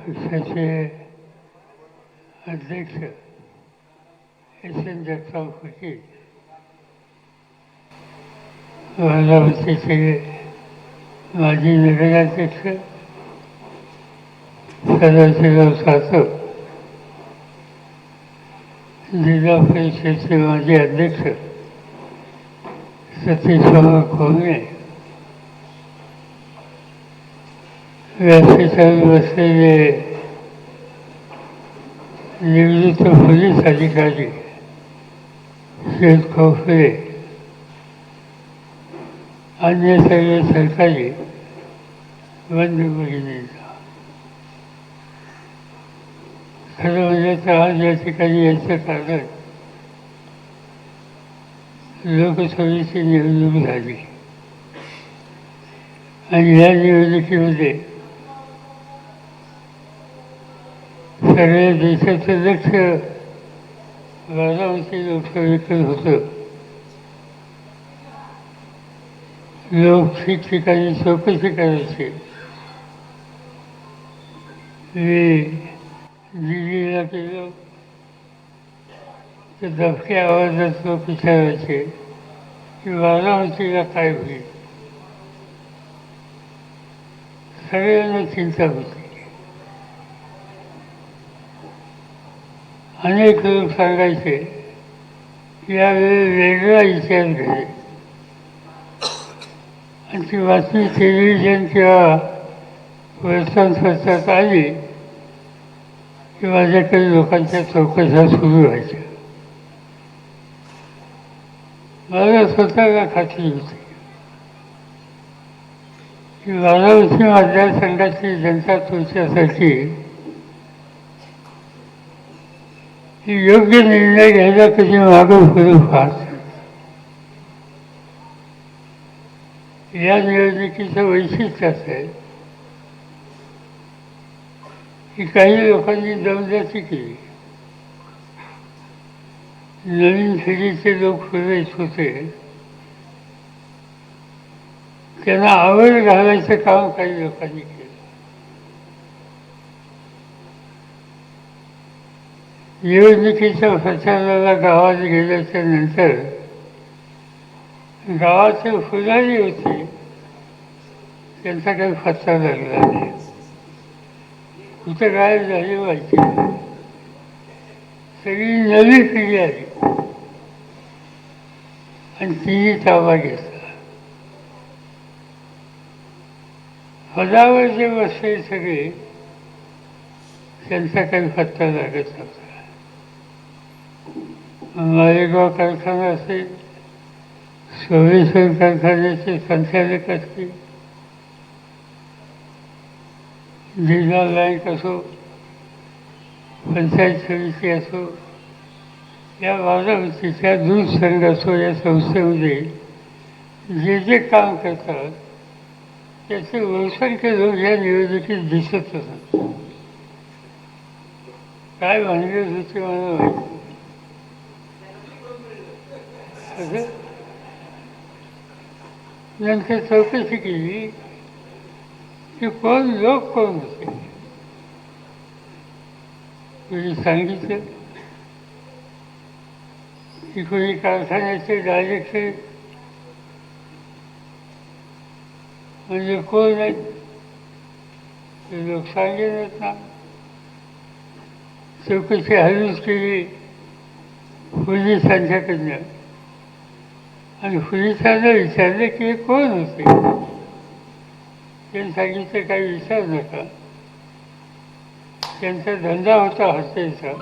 पक्षाचे अध्यक्ष S N Jagtap होते. बारामतीचे माजी नगराध्यक्ष सदाशिवराव सातव जिल्हा परिषदेचे माजी अध्यक्ष सतीशबाबा खोमणे व्यासपीठावर बसलेले निवृत्त पोलीस अधिकारी शेत खोफरे अन्य सर्व सरकारी बंधू भगिनींना खरं म्हणजे तर आज या ठिकाणी याचं कारण लोकसभेची निवडणूक झाली. आणि या निवडणुकीमध्ये सगळ्या देशाचे लक्ष बारामती लोकसभेकडे होतं लोक ठिकठिकाणी चौकशी करायचे मी दिल्लीला गेलो तर दबक्या आवाजात लोक विचारायचे की बारामतीला काय होईल? सगळ्यांना चिंता होती. अनेक लोक सांगायचे यावेळी वेगळा इतिहास घडे आणि ती बातमी टेलिव्हिजन किंवा वर्तमानपत्रात आली की माझ्याकडे लोकांच्या चौकशा सुरू व्हायच्या. मला स्वतःला खात्री होती. की बारामती मतदारसंघातली जनता तुमच्यासाठी ही योग्य निर्णय घ्यायला कधी मागं फिरून फार या निवडणुकीचं वैशिष्ट्य असेल की काही लोकांनी दमदाटी केली. नवीन पिढीचे लोक फिरायचे होते. त्यांना आवड घालायचं काम काही लोकांनी केलं. निवडणुकीच्या प्रचाराला गावात गेल्याच्यानंतर गावाचे फुलारी होते. त्यांचा काही फत्ता लागला नाही. कुठं काय झाले पाहिजे सगळी नवी पिढी आली. आणि तिने ताबा घेतला. पदावर जे बसले सगळे त्यांचा काही फत्ता लागत नव्हता. मालेगाव कारखाना असेल सोमेश्वर कारखान्याचे संचालक असतील जिल्हा बँक असो पंचायत समिती असो या बारामतीच्या दूध संघ असो या संस्थेमध्ये जे जे काम करतात त्याचे बहुसंख्य लोक या निवडणुकीत दिसत असतात काय भानगड होते मला माहिती असं नंतर चौकशी केली की कोण? लोक कोण होते? कोणी सांगितलं? की कोणी कारखान्याचे डायरेक्टर म्हणजे कोण आहेत ते लोक सांगेनच ना चौकशी हलूच केली. पोलिसांच्याकडनं आणि पोलिसांना विचारलं की हे कोण होते? त्यांनी सांगितलं काही विचार नका. त्यांचा धंदा होता हॉटेलचा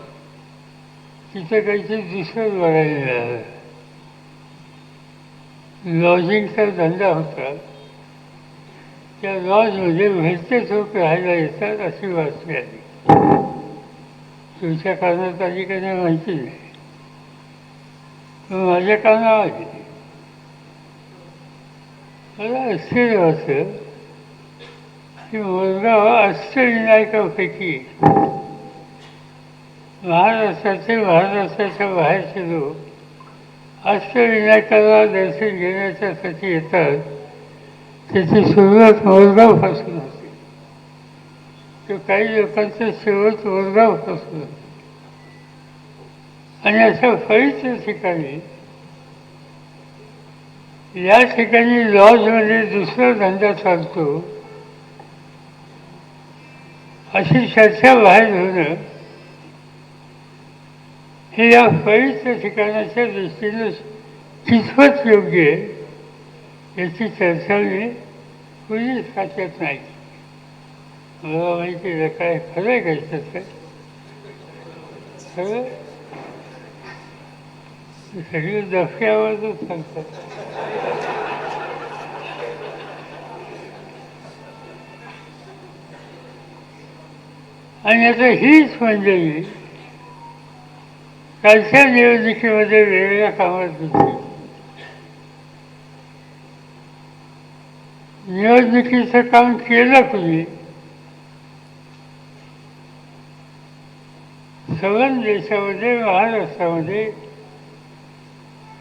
तिथं काहीतरी दुसरं बघायला मिळालं. लॉजिंगचा धंदा होता. त्या लॉजमध्ये भरते लोक राहायला येतात अशी बातमी आली तुमच्या कानात आली का नाही माहिती नाही. माझ्या कानावर आली. मला आश्चर्य वाटलं. की मुलगाव अष्टविनायकापैकी महाराष्ट्राचे महाराष्ट्राच्या बाहेरचे लोक अष्टविनायकाला दर्शन घेण्याच्यासाठी येतात त्याची सुरुवात मोरगावपासून होते. तर काही लोकांचा शेवट मोरगावपासून होते. आणि अशा फळीच्या ठिकाणी या ठिकाणी लॉजमध्ये दुसरा धंदा चालतो. अशी चर्चा बाहेर होणं हे या पवित्र ठिकाणाच्या दृष्टीनं कितपत योग्य आहे याची चर्चा मी कुणी खात्यात नाही. मला माहिती आहे काय खरं आहे काय त्याचं? खरं सगळे दफ्यावरच सांगतात आणि आता हीच मंडळी कालच्या निवडणुकीमध्ये वेगवेगळ्या कामात होती. निवडणुकीचं काम केलं कुणी? सगळ्या देशामध्ये महाराष्ट्रामध्ये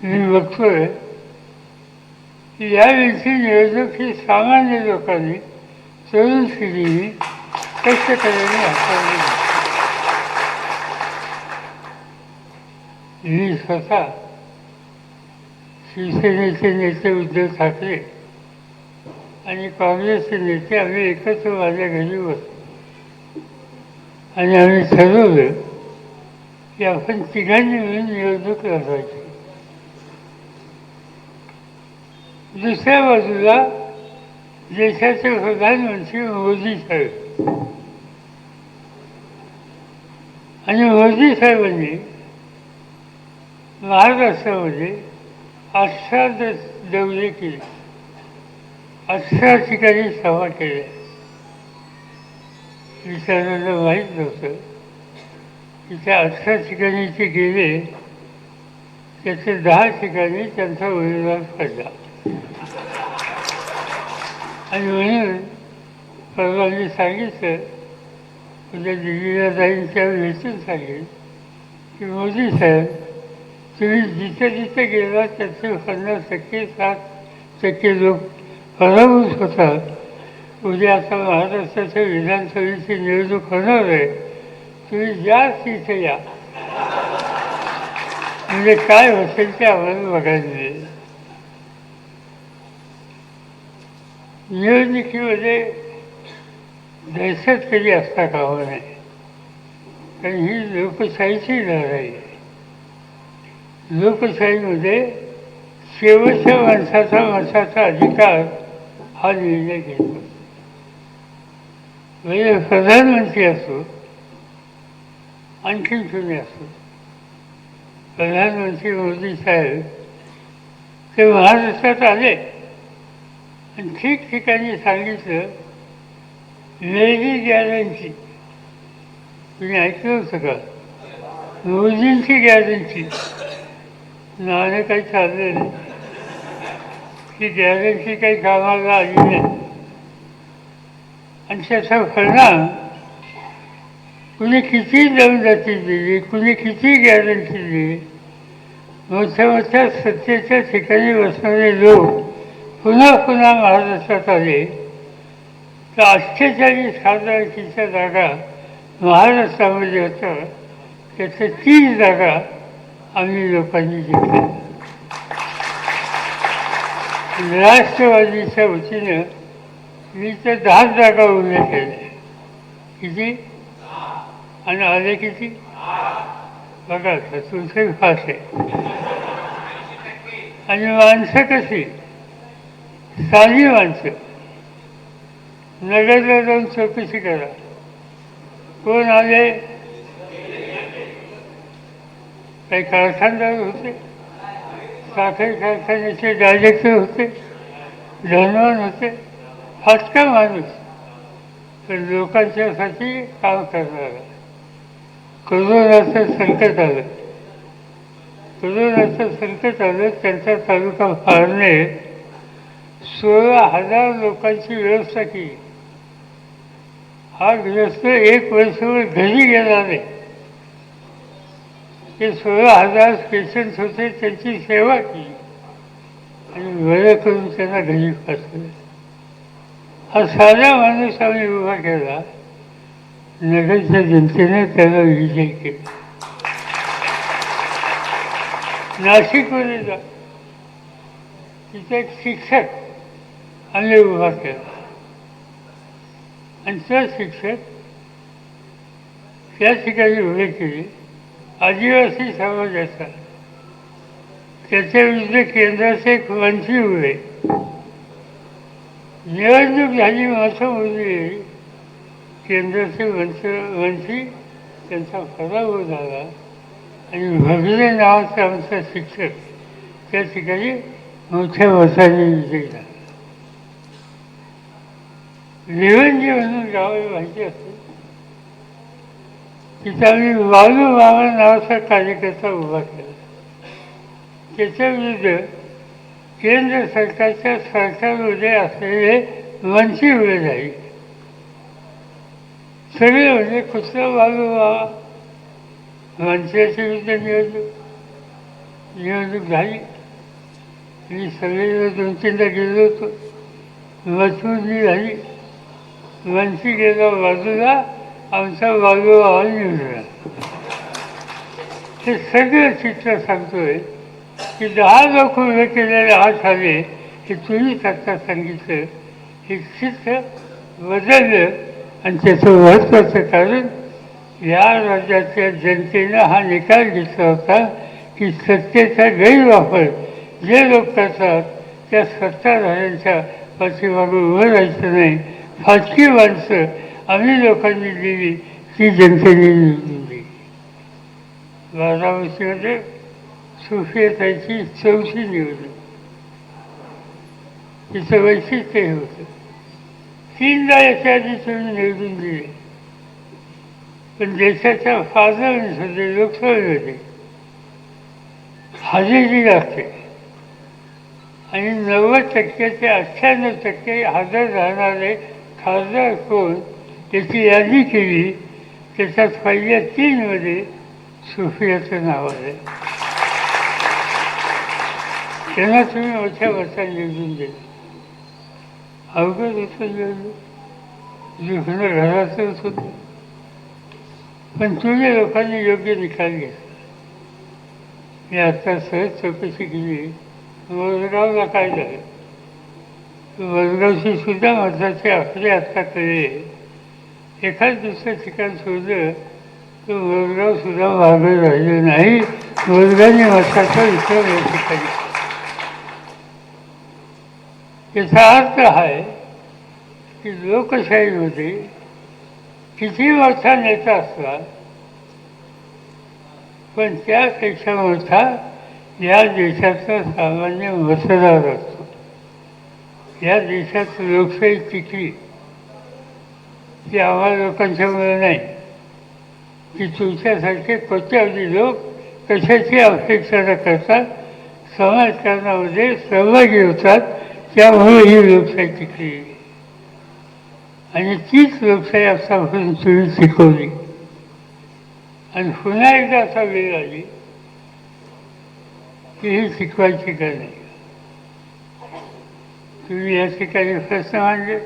मी बघतोय. याविषयी यावेळची निवडणूक ही सामान्य लोकांनी तरुण पिढीने कष्टकऱ्यांनी हाताळली मी स्वतः शिवसेनेचे नेते उद्धव ठाकरे. आणि काँग्रेसचे नेते आम्ही एकत्र माझ्या घरी बसलो आणि आम्ही ठरवलं की आपण तिघांनी मिळून निवडणूक लढवायची. दुसऱ्या बाजूला देशाचे प्रधानमंत्री मोदी साहेब आणि मोदी साहेबांनी महाराष्ट्रामध्ये अठरा दौरे केले अठरा ठिकाणी सभा केल्या विचारांना माहीत नव्हतं की त्या अठरा ठिकाणी ते गेले त्याचे दहा ठिकाणी त्यांचा उमेदवार पडला आणि म्हणून परवा सांगितलं उद्या दिल्लीला जाईन त्यावेळी भेटून सांगेन की मोदी साहेब तुम्ही जिथे जिथे गेला त्याचे पन्नास टक्के सात टक्के लोक पराभूत होतात उद्या आता महाराष्ट्राच्या विधानसभेची निवडणूक होणार आहे. तुम्ही या तिथे या म्हणजे काय होतील ते आम्हाला बघायला मिळेल निवडणुकीमध्ये दहशत कधी असता कामा नये कारण ही लोकशाहीची लढाई आहे. लोकशाहीमध्ये शेवटच्या माणसाचा माणसाचा अधिकार हा निर्णय घेतो. म्हणजे प्रधानमंत्री असो आणखीन कुणी असो प्रधानमंत्री मोदी साहेब ते महाराष्ट्रात आले. आणि ठिकठिकाणी सांगितलं लेडी गॅरंटी तुम्ही ऐकलं होतं का? रोजींची गॅरंटी नाणे काही चाललं नाही. ती गॅरंटी काही कामाला आली नाही. आणि त्याचा परिणाम कुणी किती दमदाटी दिली कुणी किती गॅरंटी दिली मोठ्या मोठ्या सत्तेच्या ठिकाणी बसणारे लोक पुन्हा पुन्हा महाराष्ट्रात आले तर अठ्ठेचाळीस खासदारकीच्या जागा महाराष्ट्रामध्ये होतं. त्याचं तीस जागा आम्ही लोकांनी जिंकल्या. राष्ट्रवादीच्या वतीनं मी तर दहा जागा उभ्या केल्या. किती? आणि आले किती? बघा तुमचं फास आहे. आणि माणसं कशी? साधी माणसं. नगरला जाऊन चौकशी करा. कोण आले? काही कारखानदार होते? साखर कारखान्याचे डायरेक्टर होते? धनवान होते? फाटका माणूस. तर लोकांच्यासाठी काम करणारा. कोरोनाचं संकट आलं. कोरोनाचं संकट आलं त्यांचा तालुका फाळणे सोळा हजार लोकांची व्यवस्था केली. हा ग्रस्त एक वर्षभर घरी गेला नाही. ते सोळा हजार पेशंट होते त्यांची सेवा केली. आणि वेळ करून त्यांना घरी पाठवलं. हा साधा माणूस आम्ही उभा केला. नगरच्या जनतेने त्याला विजय केला. नाशिकमध्ये जा. तिथे एक शिक्षक आणि उभा केला. आणि त्या शिक्षक त्या ठिकाणी उभे केले. आदिवासी समाजाचा त्याच्या विरुद्ध केंद्राचे एक मंत्री उभे. निवडणूक झाली मात्र मुली केंद्राचे मंत्री मंत्री त्यांचा पराभव झाला. आणि भगले नावाचा आमचा शिक्षक त्या ठिकाणी मोठ्या मताने झाला झाला निवंजी म्हणून गावाला माहिती असते तिथं आम्ही वालू मामा नावाचा कार्यकर्ता उभा केला त्याच्या विरुद्ध केंद्र सरकारच्या सरकारमध्ये असलेले मंत्री उभे झाले सगळे म्हणजे कुठलं वालू मामा मंत्र्याच्या विरुद्ध निवडणूक निवडणूक झाली मी सगळे दोन तीनदा गेलो होतो मजबूत झाली मंत्री गेला बाजूला आमचा बाजू आवाज निवडला हे सगळं चित्र सांगतोय की दहा लोक उभे केलेले हात आले हे तुम्हीच आता सांगितलं. हे चित्र बदललं आणि त्याचं महत्त्वाचं कारण या राज्याच्या जनतेनं हा निकाल घेतला होता की सत्तेचा गैरवापर जे लोक करतात त्या सत्ताधाऱ्यांच्या पाठीमागून उभं राहायचं नाही. फाटकी माणसं आम्ही लोकांनी दिली ती जनतेने निवडून दिली बारामतीमध्ये सुफियताची चौथी निवडणूक तिचं वैशिष्ट्य हे होतं। तीनदा याच्या आधी तुम्ही निवडून दिले पण देशाच्या फादरमध्ये लोकसभेमध्ये हजेरी लागते आणि नव्वद टक्के ते अठ्ठ्याण्णव टक्के हजर राहणारे खासदार कोण त्याची यादी केली त्याच्यात पहिल्या तीनमध्ये सुफियाचं नाव आलं त्यांना तुम्ही मोठ्या वर्षात निवडून दिलं. अवघड होतं निवडणूक दुखणं घरातच होतं. पण तुम्ही लोकांनी योग्य निकाल घेतला. मी आता सहज चौकशी केली. वसगावला काय झालं? वसगावची सुद्धा माणसाचे आकडे आता कळले एखाद दुसरं ठिकाण शोधलं तर वसगाव सुद्धा मागं राहिलं नाही. वसगावने माणसाचा विक्रम या ठिकाणी याचा अर्थ आहे की लोकशाहीमध्ये किती मोठा नेता असला पण त्यापेक्षा मोठा या देशाचा सामान्य मतदार असतो. या देशात लोकशाही टिकली ती आम्हा लोकांच्यामुळे नाही. की तुमच्यासारखे कोट्यावधी लोक कशाची अपेक्षा न समाजकारणामध्ये सहभागी होतात त्यामुळे ही लोकशाही टिकली. आणि तीच लोकशाही आतापासून तुम्ही शिकवली आणि पुन्हा एकदा असा वेळ आली की ही शिकवायची गरज नाही. तुम्ही या ठिकाणी प्रश्न मांडले?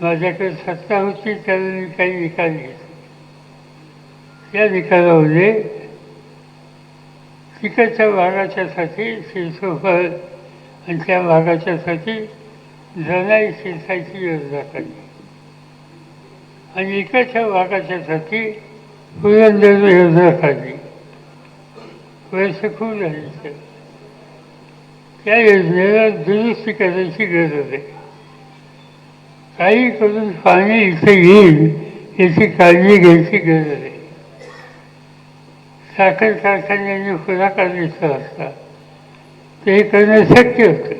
माझ्याकडे सत्ता होती त्याला मी काही निकाल घेतले. त्या निकालामध्ये तिकडच्या भागाच्यासाठी शिरसोफळ आणि त्या भागाच्यासाठी जनाई शिरसायची योजना काढली आणि इकडच्या भागाच्यासाठी पुरंदर योजना काढली वयस खूप झाली या त्या योजनेला दुरुस्ती करायची गरज आहे काही करून पाणी इथे येईल याची काळजी घ्यायची गरज आहे साखर कारखान्यांनी पुढाकार घेतला असता ते करणं शक्य होतं.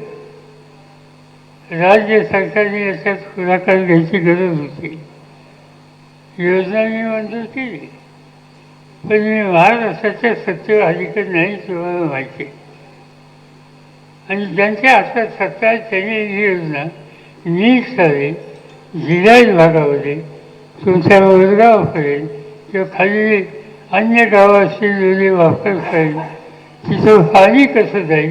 राज्य सरकारने याच्यात पुढाकार घ्यायची गरज होती. योजना मी मंजूर केली. पण मी महाराष्ट्राच्या सत्तेवर अलीकडे नाही तुम्हाला माहिती आणि ज्यांच्या हातात सत्ता आहे त्यांनी ही योजना नीट करेल जिल्ह्यात भागामध्ये तुमच्या वडगावापर्यंत किंवा खाली अन्य गावाशी जोडी वापर करेल. तिथं पाणी कसं जाईल?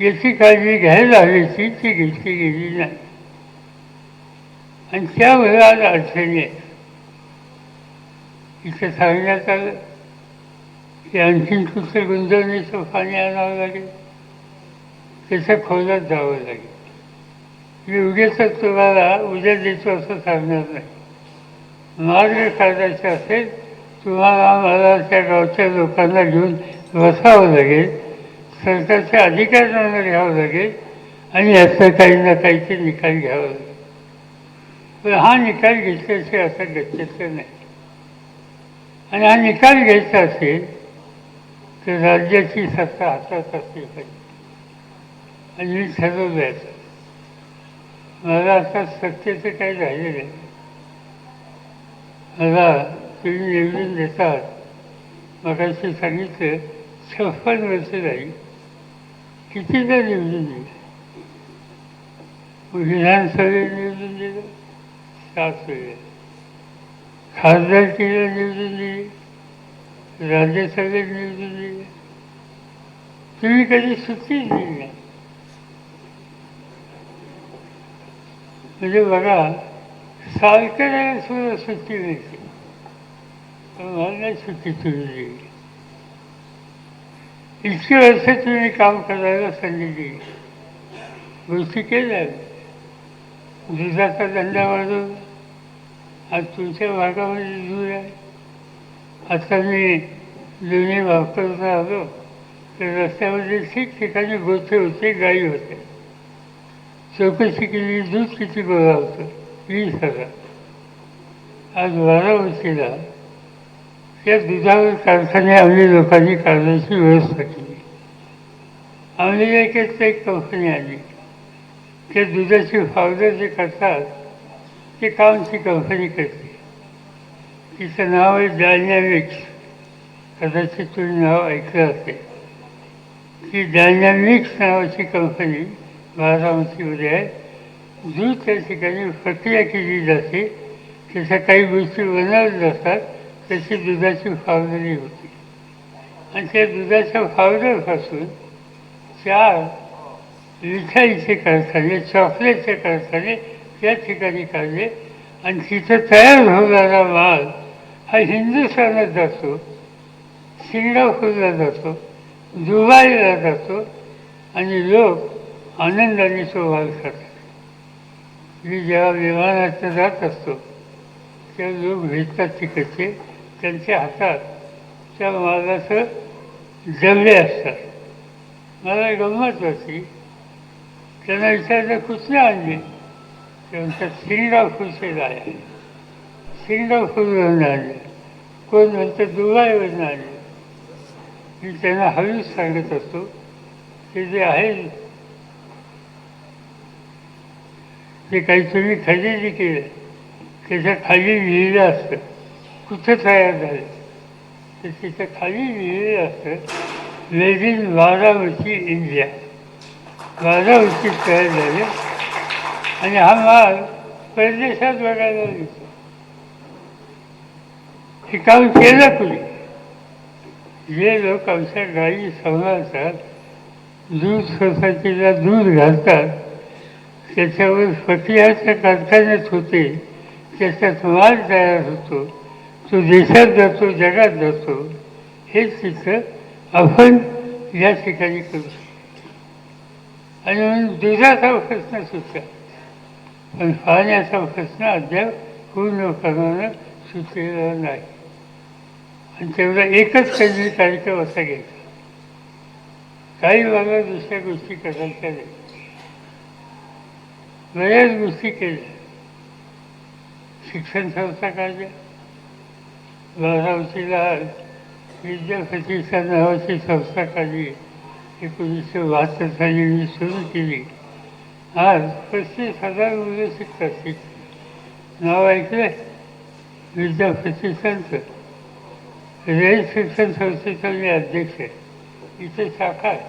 याची काळजी घ्यायला हवीची ती घेतली गेली नाही. आणि त्यामुळे आज अडचणी आहेत इथं सांगण्यात आलं. की आणखीन कुठं गुंतवणुकीचं पाणी आणावं लागेल? त्याच्या खोलात जावं लागेल. मी उगेच तुम्हाला उद्या देतो असं सांगणार नाही. मार्ग काढायचा असेल तुम्हाला मला त्या गावच्या लोकांना घेऊन बसावं लागेल सरकारच्या अधिकाऱ्यांना घ्यावं लागेल आणि याचं काही ना काहीचे निकाल घ्यावा लागेल. पण हा निकाल घेतल्याशिवाय असं गरजेचं नाही. आणि हा निकाल घ्यायचा असेल तर राज्याची सत्ता हातात असली पाहिजे. आणि मी ठरवलं आहे मला आता सत्तेचं काही राहिलेलं नाही मला तुम्ही निवडून देतात. मगाशी सांगितलं छप्पन वर्ष झाली कितीदा निवडून दिलं? विधानसभेत निवडून दिलं? सात वेळेला खासदारकीला निवडून दिली? राज्यसभेत निवडून दिली? तुम्ही कधी सुट्टीच दिली नाही? म्हणजे बघा सारखं सुद्धा सुट्टी मिळते मला नाही सुट्टी तुम्ही दिली इतकी वर्ष तुम्ही काम करायला संधी दिली गोष्टी केल्या. दुधाचा धंदा वाढून आज तुमच्या भागामध्ये दूध आहे. आता मी जुनी वापरता आलो. तर रस्त्यामध्ये ठिकठिकाणी गोठे होते गाई होते चौकशी केली दूध किती गोळा होतं वीस हजार. आज वाराणसीला त्या दुधावर कारखाने आम्ही लोकांनी काढण्याची व्यवस्था केली. आम्ही एकच एक कंपनी आली त्या दुधाची फावडं जे करतात ते कामची कंपनी करते. तिचं नाव आहे डायनॅमिक्स कदाचित तुम्ही नाव ऐकलं असेल. ती डायनॅमिक्स नावाची कंपनी बारामतीमध्ये आहे दूध त्या ठिकाणी प्रक्रिया केली जाते त्याच्या काही गोष्टी बनवल्या जातात. त्याची दुधाची फावदरी होती. आणि त्या दुधाच्या फावडरपासून चार मिठाईचे कारखाने चॉकलेटचे कारखाने त्या ठिकाणी काढले. आणि तिथं तयार होणारा माल हा हिंदुस्थानात जातो सिंगापूरला जातो दुबईला जातो. आणि लोक आनंदाने तो करतात मी जेव्हा विमानात जात असतो तेव्हा लोक भेटतात तिकडचे त्यांच्या हातात त्या मालाचं जमले असतात मला गंमत होती त्यांना विचारलं कुठल्या आणले? त्यांचा श्रीराव सिंगापूरचे आहे. सिंगापूरवरून आणले. कोण? म्हणतं योजना आणले. मी त्यांना हळूच सांगत असतो की जे आहे ते काहीतरी खरेदी केलं. त्याच्याखाली लिहिलं असतं. कुठं तयार झालं? तर त्याच्याखाली लिहिलेलं असतं मेड इन बारामती इंडिया. बारामतीत तयार झाले. आणि हा माल परदेशात बघायला दिसतो हे काम केलं कुणी? जे लोक आमच्या गाई सांभाळतात दूध सोसायटीला दूध घालतात त्याच्यावर प्रक्रियाच्या कारखान्यात होते. त्याच्यात माल तयार होतो. तो देशात जातो जगात जातो. हे तिथं आपण या ठिकाणी करू शकतो. आणि म्हणून दुधाचा प्रश्न सुटला. पण पाण्याचा प्रश्न अद्याप पूर्ण करणं सुटलेला नाही. आणि तेवढा एकच काही कार्यक्रम असा घ्यायचा. काही मला दुसऱ्या गोष्टी करायच्या नाही बऱ्याच गोष्टी केल्या शिक्षण संस्था काढल्या बारामतीला विद्यापतीच्या नावाची संस्था काढली. एकोणीसशे बहात्तर साली मी सुरू केली. आज पस्तीस हजार मुलं शिकतात. शिक्षण नाव ऐकलं विद्यापती संत रयत शिक्षण संस्थेचा मी अध्यक्ष आहे. इथे शाखा आहे.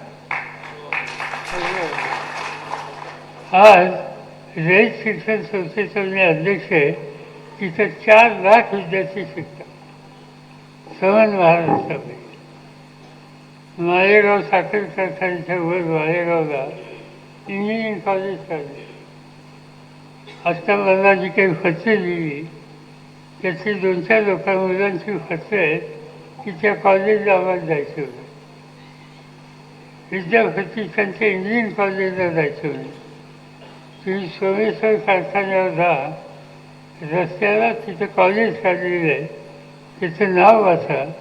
आज रयत शिक्षण संस्थेचा मी अध्यक्ष आहे तिथं चार लाख विद्यार्थी शिकतात. सहन महाराष्ट्रामध्ये मालेगाव साखर कारखान्याच्या वर मालेगावला इंजिनिअरिंग कॉलेज काढले आत्ता मला जी काही खर्चे लिहिली त्याची दोन चार लोकां मुलांची खर्च आहे की त्या कॉलेजला आम्हाला जायचं होतं. विद्यापती त्यांच्या इंजिनिअरिंग कॉलेजला जायचं होतं. तुम्ही सोमेश्वर कारखान्यावर जा. रस्त्याला तिथं कॉलेज काढलेलं आहे तिचं नाव वाचा.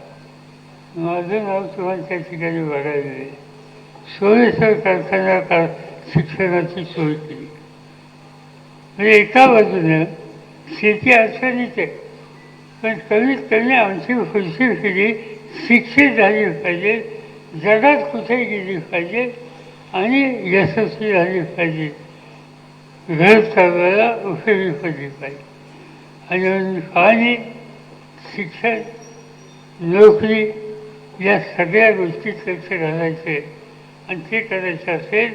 माझं नाव तुम्हाला त्या ठिकाणी बघायला आहे सोयीसर कारखान्यावर का शिक्षणाची सोय केली. म्हणजे एका बाजूनं शेती अडचणीच आहे. पण कमीत कमी आमची पुढची पिढी शिक्षित झाली पाहिजे जगात कुठे गेली पाहिजे आणि यशस्वी झाली पाहिजे. घर चालवायला उपयोगी पडली पाहिजे आणि म्हणून शिक्षण नोकरी या सगळ्या गोष्टीत लक्ष घालायचे आणि ते करायचं असेल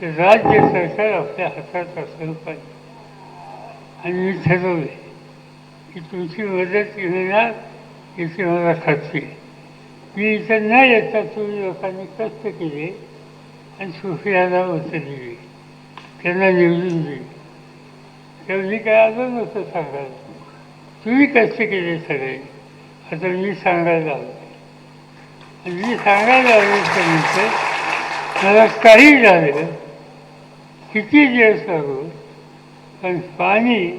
तर राज्य सरकार आपल्या हातात असलं पाहिजे. आणि मी ठरवले की तुमची मदत मिळणार याची मला खात्री मी इथं न येता तुम्ही लोकांनी कष्ट केले आणि सुफियाला मतं दिली. त्यांना निवडून देईल. तेव्हा मी काय आलं नसतं सांगायला तुम्ही कष्ट केले सगळे. आता मी सांगायला आलो. मी सांगायला आलो तर मला काही झालं. किती दिवस लागू? पण पाणी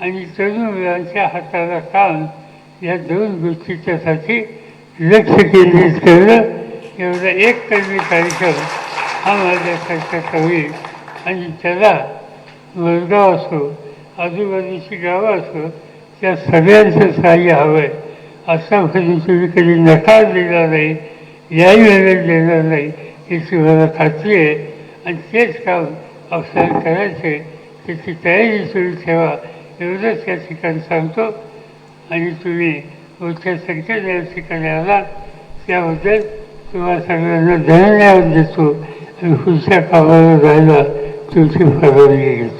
आणि तरुण मुलांच्या हाताला काम या दोन गोष्टीच्यासाठी लक्ष केंद्रित करणं एवढा एक कलमी कार्यक्रम हा माझ्यासारखा कवी आणि त्याला मुलगाव असो आजूबाजूची गावं असो त्या सगळ्यांचं सहाय्य हवं आहे असा कधी तुम्ही कधी नकार दिला नाही याही वेळेला देणार नाही याची मला खात्री आहे. आणि तेच काम अवसर करायचे त्याची तयारी सुरू ठेवा. एवढंच या ठिकाणी सांगतो. आणि तुम्ही मोठ्या संख्येने या ठिकाणी आला. त्याबद्दल तुम्हाला सगळ्यांना धन्यवाद देतो. आणि पुढच्या कामाला राहिला तुमची परवानगी घेतो